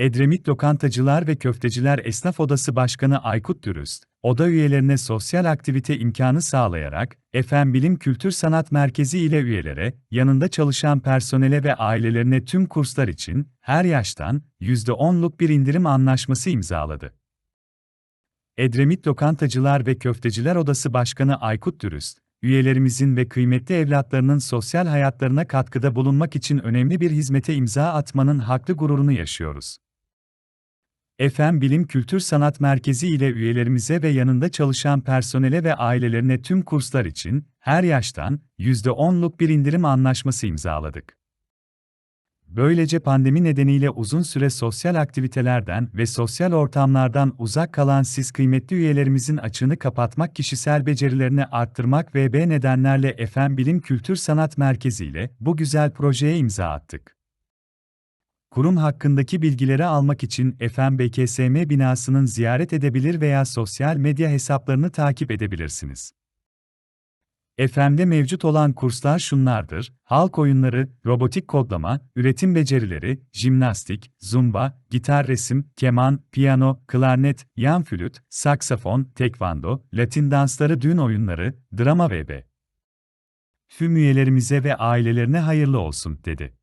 Edremit Lokantacılar ve Köfteciler Esnaf Odası Başkanı Aykut Dürüst, oda üyelerine sosyal aktivite imkanı sağlayarak, Efem Bilim Kültür Sanat Merkezi ile üyelere, yanında çalışan personele ve ailelerine tüm kurslar için, her yaştan, %10'luk bir indirim anlaşması imzaladı. Edremit Lokantacılar ve Köfteciler Odası Başkanı Aykut Dürüst, üyelerimizin ve kıymetli evlatlarının sosyal hayatlarına katkıda bulunmak için önemli bir hizmete imza atmanın haklı gururunu yaşıyoruz. Efem Bilim Kültür Sanat Merkezi ile üyelerimize ve yanında çalışan personele ve ailelerine tüm kurslar için, her yaştan, %10'luk bir indirim anlaşması imzaladık. Böylece pandemi nedeniyle uzun süre sosyal aktivitelerden ve sosyal ortamlardan uzak kalan siz kıymetli üyelerimizin açığını kapatmak, kişisel becerilerini arttırmak ve B nedenlerle Efem Bilim Kültür Sanat Merkezi ile bu güzel projeye imza attık. Kurum hakkındaki bilgileri almak için FMBKSM binasının ziyaret edebilir veya sosyal medya hesaplarını takip edebilirsiniz. FM'de mevcut olan kurslar şunlardır: halk oyunları, robotik kodlama, üretim becerileri, jimnastik, zumba, gitar resim, keman, piyano, klarnet, yan flüt, saksafon, tekvando, latin dansları düğün oyunları, drama ve b. Tüm üyelerimize ve ailelerine hayırlı olsun, dedi.